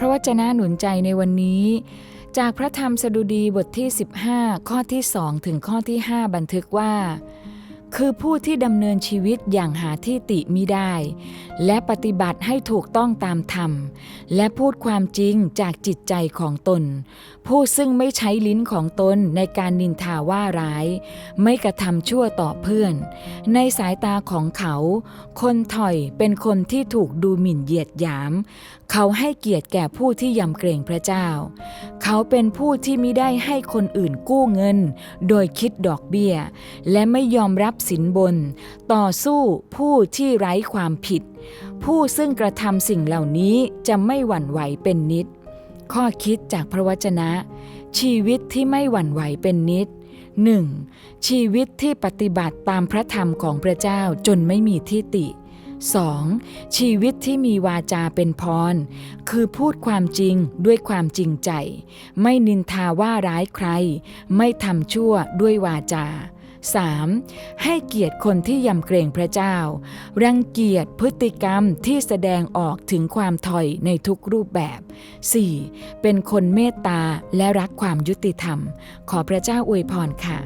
ระวจนะหนุนใจในวันนี้ จากพระธรรมสดุดีบทที่ 15 ข้อที่ 2 ถึงข้อที่ 5 บันทึกว่า คือผู้ที่ดำเนินชีวิตอย่างหาที่ติมิได้ และปฏิบัติให้ถูกต้องตามธรรม และพูดความจริงจากจิตใจของตน ผู้ซึ่งไม่ใช้ลิ้นของตนในการนินทาว่าร้าย ไม่กระทำชั่วต่อเพื่อน ในสายตาของเขา คนถอยเป็นคนที่ถูกดูหมิ่นเหยียดหยาม เขาให้เกียรติแก่ผู้ที่ยำเกรงพระเจ้า เขาเป็นผู้ที่มิได้ให้คนอื่นกู้เงิน โดยคิดดอกเบี้ย และไม่ยอมรับสินบน ต่อสู้ผู้ที่ไร้ความผิด ผู้ซึ่งกระทำสิ่งเหล่านี้จะไม่หวั่นไหวเป็นนิด ข้อคิดจากพระวจนะ ชีวิตที่ไม่หวั่นไหวเป็นนิด 1. ชีวิตที่ปฏิบัติตามพระธรรมของพระเจ้าจนไม่มีที่ติ 2. ชีวิตที่มีวาจาเป็นพร คือพูดความจริงด้วยความจริงใจ ไม่นินทาว่าร้ายใคร ไม่ทำชั่วด้วยวาจา 3. ให้เกียรติคนที่ยำเกรงพระเจ้า รังเกียจพฤติกรรมที่แสดงออกถึงความถอยในทุกรูปแบบ 4. เป็นคนเมตตาและรักความยุติธรรม ขอพระเจ้าอวยพรค่ะ